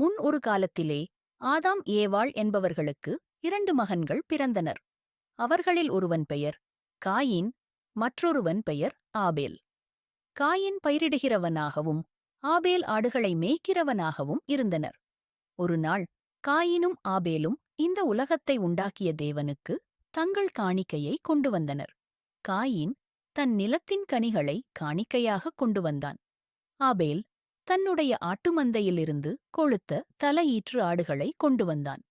முன் ஒரு காலத்திலே ஆதாம் ஏவாள் என்பவர்களுக்கு இரண்டு மகன்கள் பிறந்தனர். அவர்களில் ஒருவன் பெயர் காயின் மற்றொருவன் பெயர் ஆபேல். காயின் பயிரிடுகிறவனாகவும் ஆபேல் ஆடுகளை மேய்க்கிறவனாகவும் இருந்தனர். ஒருநாள் காயினும் ஆபேலும் இந்த உலகத்தை உண்டாக்கிய தேவனுக்கு தங்கள் காணிக்கையை கொண்டு வந்தனர். காயின் தன் நிலத்தின் கனிகளை காணிக்கையாகக் கொண்டு வந்தான். ஆபேல் தன்னுடைய ஆட்டுமந்தையிலிருந்து கொழுத்த தலையீற்று ஆடுகளை கொண்டு வந்தான்.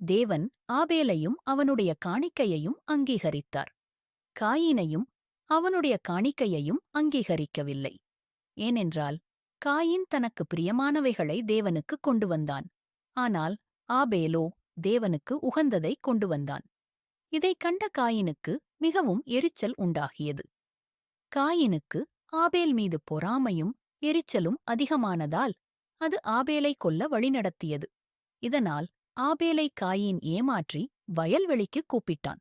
தேவன் ஆபேலையும் அவனுடைய காணிக்கையையும் அங்கீகரித்தார். காயினையும் அவனுடைய காணிக்கையையும் அங்கீகரிக்கவில்லை. ஏனென்றால் காயின் தனக்கு பிரியமானவைகளை தேவனுக்கு கொண்டு வந்தான். ஆனால் ஆபேலோ தேவனுக்கு உகந்ததை கொண்டு வந்தான். இதைக் கண்ட காயினுக்கு மிகவும் எரிச்சல் உண்டாகியது. காயினுக்கு ஆபேல் மீது பொறாமையும் எரிச்சலும் அதிகமானதால் அது ஆபேலை கொல்ல வழிநடத்தியது. இதனால் ஆபேலை காயின் ஏமாற்றி வயல்வெளிக்கு கூப்பிட்டான்.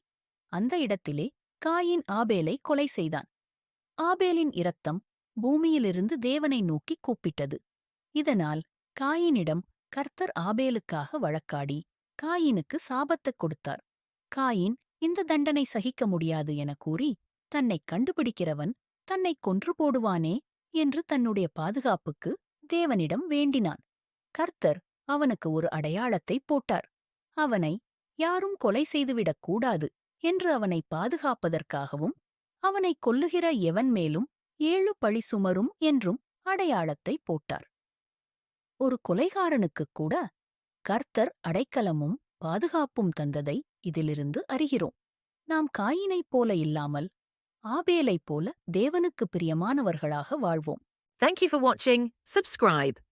அந்த இடத்திலே காயின் ஆபேலை கொலை செய்தான். ஆபேலின் இரத்தம் பூமியிலிருந்து தேவனை நோக்கி கூப்பிட்டது. இதனால் காயினிடம் கர்த்தர் ஆபேலுக்காக வழக்காடி காயினுக்கு சாபத்தைக் கொடுத்தார். காயின் இந்த தண்டனை சகிக்க முடியாது என கூறி தன்னைக் கண்டுபிடிக்கிறவன் தன்னை கொன்று போடுவானே என்று தன்னுடைய பாதுகாப்புக்கு தேவனிடம் வேண்டினான். கர்த்தர் அவனுக்கு ஒரு அடையாளத்தை போட்டார். அவனை யாரும் கொலை செய்துவிடக் கூடாது என்று அவனை பாதுகாப்பதற்காகவும் அவனை கொல்லுகிற எவன் மேலும் ஏழு பழி சுமரும் என்றும் அடையாளத்தை போட்டார். ஒரு கொலைகாரனுக்குக் கூட கர்த்தர் அடைக்கலமும் பாதுகாப்பும் தந்ததை இதிலிருந்து அறிகிறோம். நாம் காயினைப் போல இல்லாமல் ஆபேலைப் போல தேவனுக்கு பிரியமானவர்களாக வாழ்வோம் Thank you for watching. Subscribe.